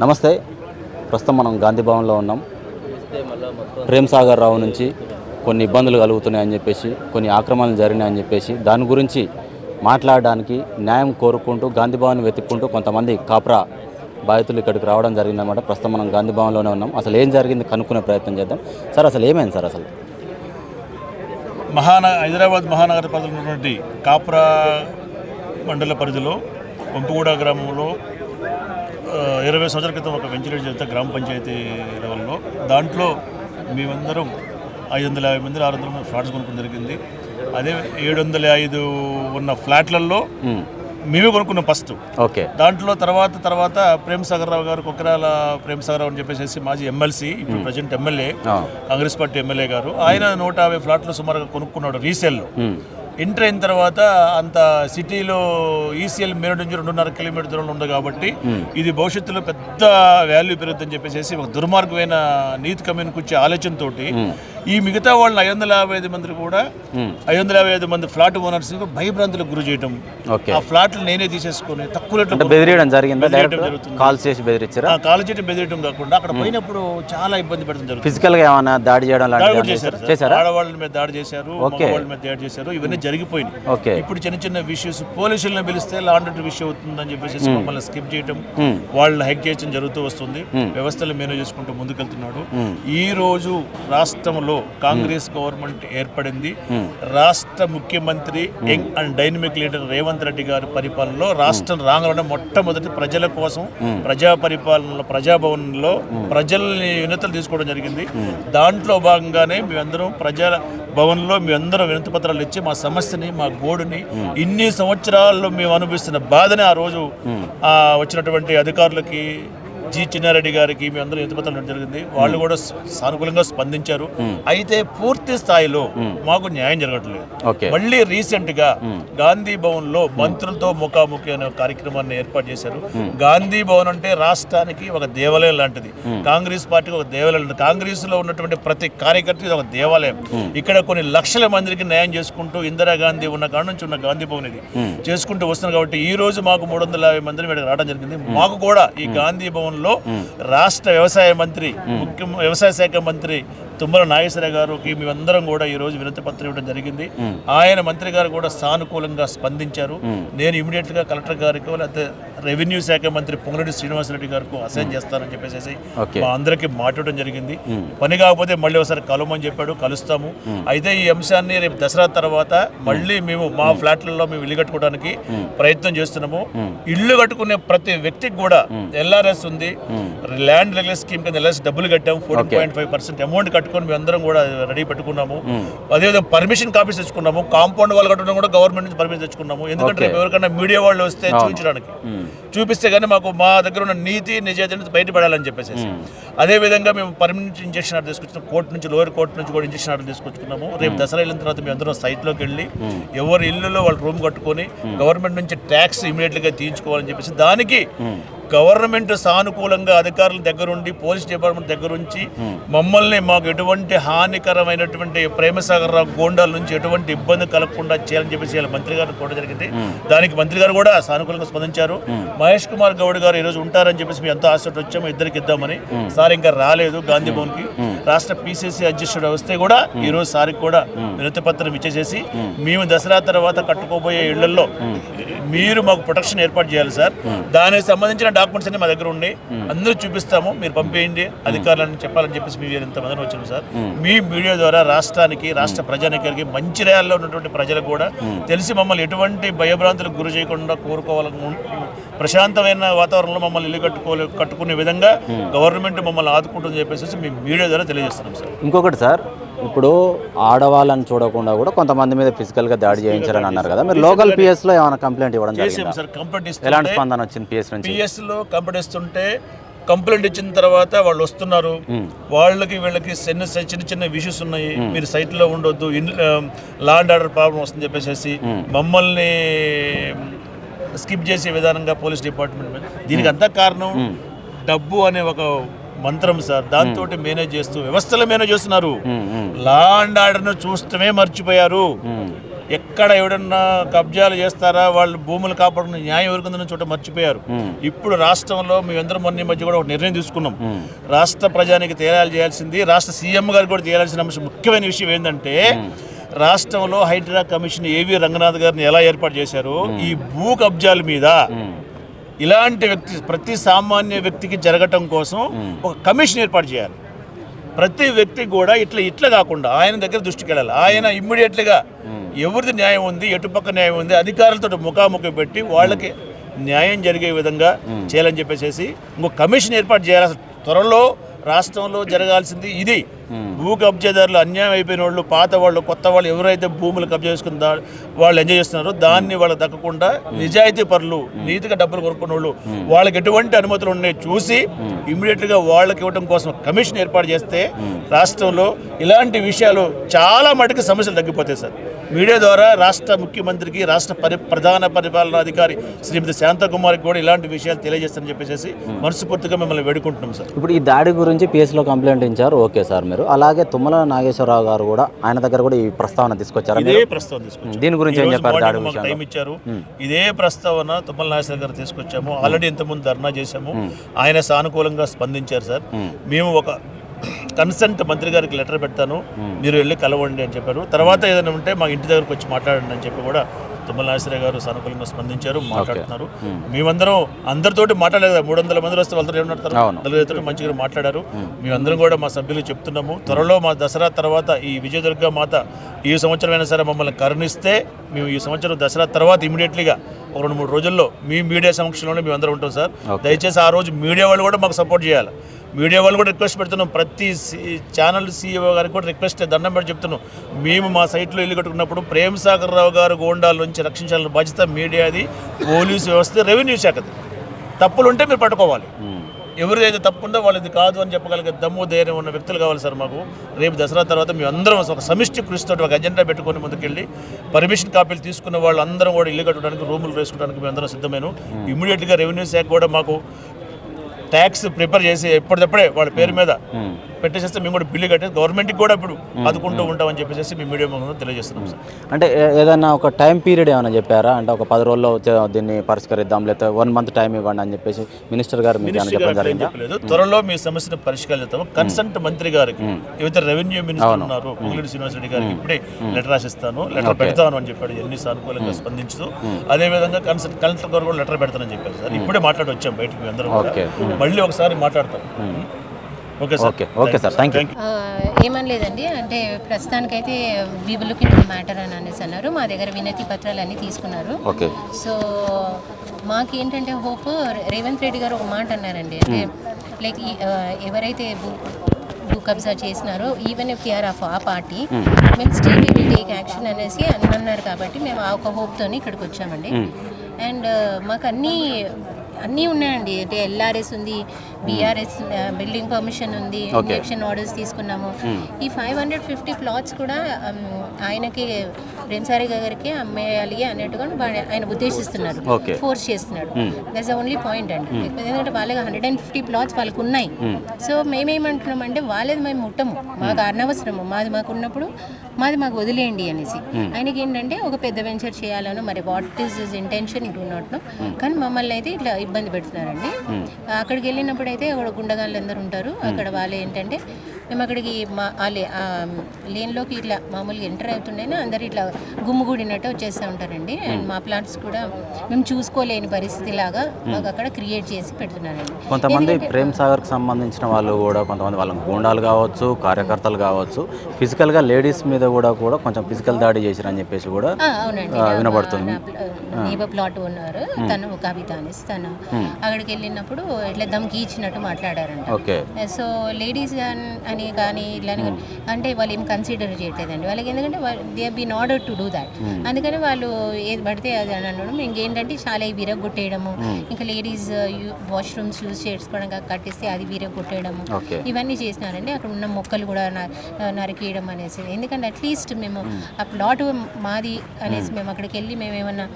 నమస్తే. ప్రస్తుతం మనం గాంధీ భవన్లో ఉన్నాం. ప్రేమ్ సాగర్ రావు నుంచి కొన్ని ఇబ్బందులు కలుగుతున్నాయని చెప్పేసి కొన్ని ఆక్రమణలు జరిగినాయని చెప్పేసి దాని గురించి మాట్లాడడానికి న్యాయం కోరుకుంటూ గాంధీ భవన్ వెతుక్కుంటూ కొంతమంది కాప్రా బాధితులు ఇక్కడికి రావడం జరిగిందన్నమాట. ప్రస్తుతం మనం గాంధీ భవన్లోనే ఉన్నాం. అసలు ఏం జరిగింది కనుక్కునే ప్రయత్నం చేద్దాం. సార్ అసలు ఏమైంది సార్ అసలు? మహాన హైదరాబాద్ మహానగర పరిధిలో ఉన్నటువంటి కాప్రా మండల పరిధిలో వంపుగూడ గ్రామంలో ఇరవై సంవత్సరాల క్రితం ఒక వెంచరేట్ చేస్తే గ్రామ పంచాయతీ లెవెల్లో దాంట్లో మేమందరం ఐదు వందల యాభై మంది ఆరు వందల మంది ఫ్లాట్స్ కొనుక్కోవడం జరిగింది. అదే ఏడు వందల ఐదు ఉన్న ఫ్లాట్లలో మేమే. కొనుక్కున్నాం ఫస్ట్. ఓకే. దాంట్లో తర్వాత తర్వాత ప్రేమ్ సాగర్ రావు గారు కొక్కరాల ప్రేమ్ సాగర్ రావు అని చెప్పేసి మాజీ ఎమ్మెల్సీ ఇప్పుడు present MLA Congress party MLA గారు. ఆయన నూట యాభై ఫ్లాట్లు సుమారుగా కొనుక్కున్నాడు రీసేల్లో. ఎంటర్ అయిన తర్వాత అంత సిటీలో ఈసీఎల్ మేరడ్ నుంచి రెండున్నర కిలోమీటర్ దూరంలో ఉంది కాబట్టి ఇది భవిష్యత్తులో పెద్ద వాల్యూ పెరుగుతుందని చెప్పేసి ఒక దుర్మార్గమైన నీతి కమ్యూన్ కూర్చే ఆలోచనతోటి ఈ మిగతా వాళ్ళని ఐదు వందల యాభై ఐదు మంది కూడా ఐదు వందల యాభై ఐదు మంది ఫ్లాట్ ఓనర్స్ భయభ్రాంతులకు గురి చేయడం ఆ ఫ్లాట్లు నేనే తీసేసుకొని తక్కువ రేట్లు బెదిరియడం జరిగిందా. కాల్ చేసి బెదిరించారా? కాలేజీ బెదిరియడం కాకుండా అక్కడ పోయినప్పుడు చాలా ఇబ్బంది పెడతాం జరుగుతుంది. ఫిజికల్గా ఏమైనా దాడి చేయడం లాంటివి చేశారు ఆడవాళ్ళ మీద దాడి చేశారు మగవాళ్ళ మీద దాడి చేశారు ఇవన్నీ జరిగిపోయినాయి. ఓకే. ఇప్పుడు చిన్న చిన్న విషయస్ పోలీసులను పిలిస్తే లాండ్ విషయం అవుతుందని చెప్పేసి మమ్మల్ని స్కిప్ చేయడం వాళ్ళని హెక్ చేయడం జరుగుతూ వస్తుంది. వ్యవస్థలు మేనేజ్ చేసుకుంటూ ముందుకెళ్తున్నాడు. ఈ రోజు రాష్ట్రంలో కాంగ్రెస్ గవర్నమెంట్ ఏర్పడింది. రాష్ట్ర ముఖ్యమంత్రి young and dynamic leader Revanth Reddy గారి పరిపాలనలో రాష్ట్రం రాగానే మొట్టమొదటి ప్రజల కోసం ప్రజా పరిపాలనలో ప్రజాభవన్లో ప్రజల్ని వినతులు తీసుకోవడం జరిగింది. దాంట్లో భాగంగానే మేమందరం ప్రజల భవన్లో మీ అందరం వినతి పత్రాలు ఇచ్చి మా సమస్యని మా గోడుని ఇన్ని సంవత్సరాల్లో మేము అనుభవిస్తున్న బాధని ఆ రోజు వచ్చినటువంటి అధికారులకి జి చిన్నారెడ్డి గారికి మేము అందరం ఇవ్వడం జరిగింది. వాళ్ళు కూడా సానుకూలంగా స్పందించారు. అయితే పూర్తి స్థాయిలో మాకు న్యాయం జరగట్లేదు. మళ్ళీ రీసెంట్గా గాంధీ భవన్లో మంత్రులతో ముఖాముఖి అనే కార్యక్రమాన్ని ఏర్పాటు చేశారు. గాంధీ భవన్ అంటే రాష్ట్రానికి ఒక దేవాలయం లాంటిది. కాంగ్రెస్ పార్టీకి ఒక దేవాలయం. కాంగ్రెస్లో ఉన్నటువంటి ప్రతి కార్యకర్త ఒక దేవాలయం. ఇక్కడ కొన్ని లక్షల మందికి న్యాయం చేసుకుంటూ ఇందిరాగాంధీ ఉన్న కాడ నుంచి ఉన్న గాంధీ భవన్ ఇది చేసుకుంటూ వస్తున్నారు కాబట్టి ఈ రోజు మాకు మూడు వందల యాభై మందిని రావడం జరిగింది. మాకు కూడా ఈ గాంధీ భవన్ లో రాష్ట్ర వ్యవసాయ మంత్రి ముఖ్య వ్యవసాయ శాఖ మంత్రి తుమ్మల నాగేశ్వర గారికి మేమందరం కూడా ఈ రోజు వినతి పత్రం ఇవ్వడం జరిగింది. ఆయన మంత్రి గారు కూడా సానుకూలంగా స్పందించారు. నేను ఇమీడియట్గా కలెక్టర్ గారికి లేకపోతే రెవెన్యూ శాఖ మంత్రి పొంగిరెడ్డి శ్రీనివాసరెడ్డి గారికి అసైన్ చేస్తానని చెప్పేసి. మా అందరికీ మాట్లాడడం జరిగింది. పని కాకపోతే మళ్ళీ ఒకసారి కలవమని చెప్పాడు కలుస్తాము. అయితే ఈ అంశాన్ని రేపు దసరా తర్వాత మళ్ళీ మేము మా ఫ్లాట్లలో మేము ఇల్లు కట్టుకోవడానికి ప్రయత్నం చేస్తున్నాము. ఇల్లు కట్టుకునే ప్రతి వ్యక్తికి కూడా ఎల్ఆర్ఎస్ ఉంది. ల్యాండ్ రెగ్యులర్ స్కీమ్ కింద ఎల్ఆర్ఎస్ డబ్బులు కట్టాము. Fourteen point five percent amount కట్టుకొని మేము అందరం కూడా రెడీ పెట్టుకున్నాము. అదేవిధంగా పర్మిషన్ కాపీస్ తెచ్చుకున్నాము. కాంపౌండ్ వాళ్ళు కట్టడం కూడా గవర్నమెంట్ నుంచి పర్మిషన్ తెచ్చుకున్నాము. ఎందుకంటే రేపు ఎవరికైనా మీడియా వాళ్ళు వస్తే చూపించడానికి. చూపిస్తే కానీ మాకు మా దగ్గర ఉన్న నీతి నిజాయితీ బయటపడాలని చెప్పేసి అదే విధంగా మేము పర్మనెంట్ ఇంజక్షన్ ఆర్డర్ తీసుకొచ్చిన కోర్టు నుంచి లోయర్ కోర్టు నుంచి కూడా ఇంజక్షన్ ఆర్డర్ తీసుకొచ్చుకున్నాము. రేపు దసరా వెళ్ళిన తర్వాత మేము అందరం సైట్లోకి వెళ్ళి ఎవరి ఇల్లులో వాళ్ళు రూమ్ కట్టుకొని గవర్నమెంట్ నుంచి ట్యాక్స్ ఇమీడియట్గా తీయించుకోవాలని చెప్పేసి దానికి గవర్నమెంట్ సానుకూలంగా అధికారుల దగ్గరుండి పోలీస్ డిపార్ట్మెంట్ దగ్గర నుంచి మమ్మల్ని మాకు ఎటువంటి హానికరమైనటువంటి ప్రేమసాగర్ రావు గోండాల నుంచి ఎటువంటి ఇబ్బంది కలగకుండా చేయాలని చెప్పేసి మంత్రి గారు కూడా జరిగింది. దానికి మంత్రి గారు కూడా సానుకూలంగా స్పందించారు. మహేష్ కుమార్ గౌడ్ గారు ఈ రోజు ఉంటారని చెప్పేసి మేము ఎంతో ఆశతో వచ్చాము. ఇద్దరికి ఇద్దామని. సార్ ఇంకా రాలేదు. గాంధీ భవన్కి రాష్ట్ర పిసిసి అధ్యక్షుడు వస్తే కూడా ఈ రోజు సార్కి కూడా వినతి పత్రం ఇచ్చేసేసి మేము దసరా తర్వాత కట్టుకోబోయే ఇళ్ళలో మీరు మాకు ప్రొటెక్షన్ ఏర్పాటు చేయాలి సార్. దానికి సంబంధించిన డాక్యుమెంట్స్ అన్ని మా దగ్గర ఉండి. అందరూ చూపిస్తాము మీరు పంపేయండి అధికారులను చెప్పాలని చెప్పేసి మీరు ఇంతమందిని వచ్చాము సార్. మీ మీడియా ద్వారా రాష్ట్రానికి రాష్ట్ర ప్రజానికానికి మంచిర్యాలలో ఉన్నటువంటి ప్రజలకు కూడా తెలిసి మమ్మల్ని ఎటువంటి భయభ్రాంతులకు గురి చేయకుండా కోరుకోవాలని ప్రశాంతమైన వాతావరణంలో మమ్మల్ని ఇల్లు కట్టుకోలే కట్టుకునే విధంగా గవర్నమెంట్ మమ్మల్ని ఆదుకుంటుందని చెప్పేసి మీ మీడియా ద్వారా తెలియజేస్తున్నాం సార్. ఇంకొకటి సార్ ఇప్పుడు ఆడవాళ్ళని చూడకుండా కూడా కొంతమంది మీద ఫిజికల్గా దాడి చేయించారని అన్నారు కదా. మీరు లోకల్ పిఎస్లో ఏమైనా కంప్లైంట్ ఇవ్వడం జరిగిందా? ఎలాంటి స్పందన వచ్చింది పిఎస్ నుంచి? పిఎస్లో కంప్లైంట్ ఇస్తుంటే కంప్లైంట్ ఇచ్చిన తర్వాత వాళ్ళు వస్తున్నారు. వాళ్ళకి వీళ్ళకి చిన్న చిన్న చిన్న ఇష్యూస్ ఉన్నాయి. మీరు సైట్లో ఉండొద్దు. లా అండ్ ఆర్డర్ ప్రాబ్లం వస్తుంది చెప్పేసి మమ్మల్ని స్కిప్ చేసే విధానంగా పోలీస్ డిపార్ట్మెంట్. దీనికి అంతా కారణం డబ్బు అనే ఒక మంత్రం సార్. దాంతో మేనేజ్ చేస్తూ వ్యవస్థలు మేనేజ్ చేస్తున్నారు. లా అండ్ ఆర్డర్ను చూస్తమే మర్చిపోయారు. ఎక్కడ ఎవడన్నా కబ్జాలు చేస్తారా వాళ్ళు భూములు కాపాడుకునే న్యాయం ఎవరికిందని చోట మర్చిపోయారు. ఇప్పుడు రాష్ట్రంలో మేమందరం మొన్న మధ్య కూడా ఒక నిర్ణయం తీసుకున్నాం. రాష్ట్ర ప్రజానికి తేలాలి చేయాల్సింది రాష్ట్ర సీఎం గారు కూడా తేయాల్సిన అంశం ముఖ్యమైన విషయం ఏంటంటే రాష్ట్రంలో హైడ్రా కమిషన్ ఏవి రంగనాథ్ గారిని ఎలా ఏర్పాటు చేశారు ఈ భూ కబ్జాల మీద ఇలాంటి వ్యక్తి ప్రతి సామాన్య వ్యక్తికి జరగటం కోసం ఒక కమిషన్ ఏర్పాటు చేయాలి. ప్రతి వ్యక్తి కూడా ఇట్లా ఇట్లా కాకుండా ఆయన దగ్గర దృష్టికి వెళ్ళాలి. ఆయన ఇమ్మీడియట్గా ఎవరిది న్యాయం ఉంది ఎటుపక్క న్యాయం ఉంది అధికారులతో ముఖాముఖి పెట్టి వాళ్ళకి న్యాయం జరిగే విధంగా చేయాలని చెప్పేసి ఇంకో కమిషన్ ఏర్పాటు చేయాలి. త్వరలో రాష్ట్రంలో జరగాల్సింది ఇది. భూ కబ్జాదారులు అన్యాయం అయిపోయిన వాళ్ళు పాత వాళ్ళు కొత్త వాళ్ళు ఎవరైతే భూములు కబ్జా చేసుకున్న వాళ్ళు ఎంజాయ్ చేస్తున్నారో దాన్ని వాళ్ళకి దక్కకుండా నిజాయితీ పరులు నీతిగా డబ్బులు కొనుక్కున్న వాళ్ళు వాళ్ళకి ఎటువంటి అనుమతులు ఉన్నాయి చూసి ఇమ్మీడియట్గా వాళ్ళకి ఇవ్వడం కోసం కమిషన్ ఏర్పాటు చేస్తే రాష్ట్రంలో ఇలాంటి విషయాలు చాలా మటుకు సమస్యలు తగ్గిపోతాయి సార్. మీడియా ద్వారా రాష్ట్ర ముఖ్యమంత్రికి రాష్ట్ర పరి ప్రధాన పరిపాలనా అధికారి శ్రీమతి శాంతకుమారికి కూడా ఇలాంటి విషయాలు తెలియజేస్తారని చెప్పేసి మనస్ఫూర్తిగా మిమ్మల్ని వేడుకుంటున్నాం సార్. ఇప్పుడు ఈ దాడి గురించి పిఎస్లో కంప్లైంట్ ఇచ్చారు. ఓకే సార్ మీరు అలాగే తుమ్మల నాగేశ్వరరావు గారు కూడా ఆయన దగ్గర కూడా ఈ ప్రస్తావన తీసుకొచ్చారు? ఇదే ప్రస్తావన తీసుకొచ్చాము దీని గురించి ఏం చెప్పారు? దాడి టైం ఇచ్చారు. ఇదే ప్రస్తావన తుమ్మల నాగేశ్వర గారు తీసుకొచ్చాము. ఆల్రెడీ ఇంతకుముందు ధర్నా చేశాము. ఆయన సానుకూలంగా స్పందించారు సార్. మేము. ఒక కన్సెంట్ మంత్రి గారికి లెటర్ పెడతాను మీరు వెళ్ళి కలవండి అని చెప్పారు. తర్వాత ఏదైనా ఉంటే మా ఇంటి దగ్గరకు వచ్చి మాట్లాడండి అని చెప్పి కూడా తుమ్మల నాగేశ్వర గారు సానుకూలంగా స్పందించారు మాట్లాడుతున్నారు. మేమందరం అందరితోటి మాట్లాడలేదు. మూడు వందల మంది వస్తే వాళ్ళతో. నలుగురితో మంచిగా మాట్లాడారు. మేమందరం కూడా మా సభ్యులు చెప్తున్నాము. త్వరలో మా దసరా తర్వాత ఈ విజయదుర్గ మాత ఈ సంవత్సరం అయినా సరే మమ్మల్ని కరుణిస్తే మేము ఈ సంవత్సరం దసరా తర్వాత ఇమీడియట్లీగా ఒక రెండు మూడు రోజుల్లో మీ మీడియా సమక్షంలోనే మేము అందరం ఉంటాం సార్. దయచేసి ఆ రోజు మీడియా వాళ్ళు కూడా మాకు సపోర్ట్ చేయాలి. మీడియా వాళ్ళు కూడా రిక్వెస్ట్ పెడుతున్నాం. ప్రతి ఛానల్ సీఈఓ గారికి కూడా రిక్వెస్ట్ దండం పెట్టి చెప్తున్నాం. మేము మా సైట్లో ఇల్లు కట్టుకున్నప్పుడు ప్రేమ్ సాగర్ రావు గారు గోండాల నుంచి రక్షించాలని బాధ్యత మీడియాది పోలీసు వ్యవస్థ రెవెన్యూ శాఖది. తప్పులు ఉంటే మీరు పట్టుకోవాలి. ఎవరిదైతే తప్పు ఉందో వాళ్ళది కాదు అని చెప్పగలిగే దమ్ము ధైర్యం ఉన్న వ్యక్తులు కావాలి సార్ మాకు. రేపు దసరా తర్వాత మేము అందరం ఒక సమిష్టి కృషితో ఒక అజెండా పెట్టుకొని ముందుకెళ్ళి పర్మిషన్ కాపీలు తీసుకున్న వాళ్ళందరం కూడా ఇల్లు కట్టడానికి రూములు వేసుకోవడానికి మేము. అందరం సిద్ధమైన ఇమీడియట్గా రెవెన్యూ శాఖ కూడా మాకు ట్యాక్స్ ప్రిపేర్ చేసి ఎప్పటికప్పుడే వాళ్ళ పేరు మీద పెట్టేసేస్తే మేము కూడా బిల్లు కట్టేసి గవర్నమెంట్కి కూడా ఇప్పుడు అదుకుంటూ ఉంటామని చెప్పేసి మీ మీడియా ముందు తెలియజేస్తున్నాం సార్. అంటే ఏదైనా ఒక టైం పీరియడ్ ఏమైనా చెప్పారా? అంటే ఒక పది రోజుల్లో దీన్ని పరిష్కరిద్దాం లేకపోతే వన్ మంత్ టైం ఇవ్వండి అని చెప్పేసి మినిస్టర్ గారు చెప్పలేదు. త్వరలో మీ సమస్యను పరిష్కరిస్తాము కన్సల్ట్ మంత్రి గారికి ఏవైతే రెవెన్యూ మినిస్టర్ ఉన్నారు పొంగులేటి శ్రీనివాస్ రెడ్డి గారికి ఇప్పుడే లెటర్ రాసిస్తాను. లెటర్ పెడతాను అని చెప్పాడు. ఎన్ని సానుకూలంగా స్పందించదు అదే విధంగా కన్సల్ట్ కలెక్టర్ గారు కూడా లెటర్ పెడతానని చెప్పారు సార్. ఇప్పుడే మాట్లాడి వచ్చాం బయటికి మీ అందరం. మళ్ళీ ఒకసారి మాట్లాడతాం. Okay sir. Okay okay sir. Thank you ఆ, ఏమనలేదండి అంటే ప్రస్తుతానికైతే వీ లుక్ ఇన్ మ్యాటర్ అని అనేసి అన్నారు. మా దగ్గర వినతి పత్రాలు అన్నీ తీసుకున్నారు. ఓకే. సో మాకేంటంటే హోప్ రేవంత్ రెడ్డి గారు ఒక మాట అన్నారండి. అంటే లైక్ ఎవరైతే భూ భూ కబ్జా చేసినారో ఈవెన్ ఇఫ్ యూఆర్ ఆఫ్ ఆ పార్టీ మేము. స్టేట్ విల్ టేక్ యాక్షన్ అనేసి అని అన్నారు కాబట్టి మేము ఆ ఒక హోప్తోని ఇక్కడికి వచ్చామండి. అండ్ మాకు అన్నీ అన్నీ ఉన్నాయండి. అంటే ఎల్ఆర్ఎస్ ఉంది బీఆర్ఎస్ బిల్డింగ్ పర్మిషన్ ఉంది ఇంజక్షన్ ఆర్డర్స్ తీసుకున్నాము. ఈ ఫైవ్ హండ్రెడ్ ఫిఫ్టీ ప్లాట్స్ కూడా um, ఆయనకి రెన్సారి గారికి అమ్మేయాలి అన్నట్టుగా ఆయన ఉద్దేశిస్తున్నారు. ఫోర్స్ చేస్తున్నాడు దట్స్ ఓన్లీ పాయింట్ అండి. ఎందుకంటే వాళ్ళకి హండ్రెడ్ అండ్ ఫిఫ్టీ ప్లాట్స్ వాళ్ళకు ఉన్నాయి సో మేమేమంటున్నాం అంటే వాళ్ళది మేము ముట్టము. మాకు అనవసరము. మాది మాకు ఉన్నప్పుడు మాది మాకు వదిలేయండి అనేసి. ఆయనకి ఏంటంటే ఒక పెద్ద వెంచర్ చేయాలను మరి what is is intention do not know కానీ మమ్మల్ని అయితే ఇట్లా ఇబ్బంది పెడుతున్నారండి. అక్కడికి వెళ్ళినప్పుడు అయితే అక్కడ గుండగాళ్ళు అందరూ ఉంటారు. అక్కడ వాళ్ళు ఏంటంటే మేము అక్కడికి మా ఆ లే ఆ లేన్లోకి ఇట్లా మామూలుగా ఎంటర్ అవుతుండేనే అందరు ఇట్లా గుమ్ముగూడినట్టు వచ్చేస్తూ ఉంటారండి. అండ్ మా ప్లాట్స్ కూడా మేము చూసుకోలేని పరిస్థితి లాగా మాకు అక్కడ క్రియేట్ చేసి పెడుతున్నారండి. కొంతమంది ప్రేమ్ సాగర్కి సంబంధించిన వాళ్ళు కూడా కొంతమంది వాళ్ళ గూండాలు కావచ్చు కార్యకర్తలు కావచ్చు ఫిజికల్గా లేడీస్ మీద కూడా కూడా కొంచెం ఫిజికల్ దాడి చేసిరని చెప్పేసి కూడా వినబడుతుంది. నేబర్ ప్లాట్ ఉన్నారు. తను కవిత అనేసి తను అక్కడికి వెళ్ళినప్పుడు ఇట్లా దమ్కి ఇచ్చినట్టు మాట్లాడారంట. ఓకే. సో లేడీస్ అని కానీ ఇట్లా కానీ అంటే వాళ్ళు ఏం కన్సిడర్ చేయట్లేదండి. వాళ్ళకి ఎందుకంటే they been order to do that అందుకని వాళ్ళు ఏది పడితే అది అని అనడం. ఇంకేంటంటే చాలా విరగొట్టేయడము ఇంకా లేడీస్ వాష్రూమ్స్ యూజ్ చేసుకోవడానికి కట్టిస్తే అది విరగొట్టేయడము ఇవన్నీ చేసినారండి. అక్కడ ఉన్న మొక్కలు కూడా నరికేయడం అనేసి. ఎందుకంటే అట్లీస్ట్ మేము ఆ ప్లాట్ మాది అనేసి మేము అక్కడికి వెళ్ళి మేము ఏమన్నా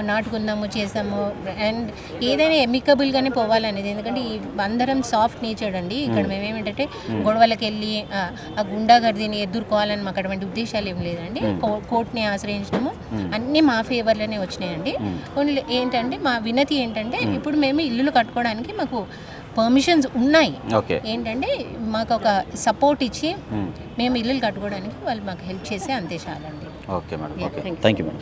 నాటుకుందాము చేసాము అండ్ ఏదైనా ఎమికబుల్గానే పోవాలనేది. ఎందుకంటే ఈ అందరం సాఫ్ట్ నేచర్ అండి. ఇక్కడ మేమేమిటంటే గొడవలకు వెళ్ళి ఆ, గుండాగర్దిని ఎదుర్కోవాలని మాకు అటువంటి ఉద్దేశాలు ఏం లేదండి. కో- కోర్టుని ఆశ్రయించడము. అన్నీ మా ఫేవర్లోనే వచ్చినాయండి. ఓన్లీ ఏంటంటే మా వినతి ఏంటంటే ఇప్పుడు మేము ఇల్లులు కట్టుకోవడానికి మాకు పర్మిషన్స్ ఉన్నాయి. ఏంటంటే మాకు ఒక సపోర్ట్ ఇచ్చి మేము ఇల్లులు కట్టుకోవడానికి వాళ్ళు మాకు హెల్ప్ చేసి అంతే చాలండి. Okay madam. Thank you madam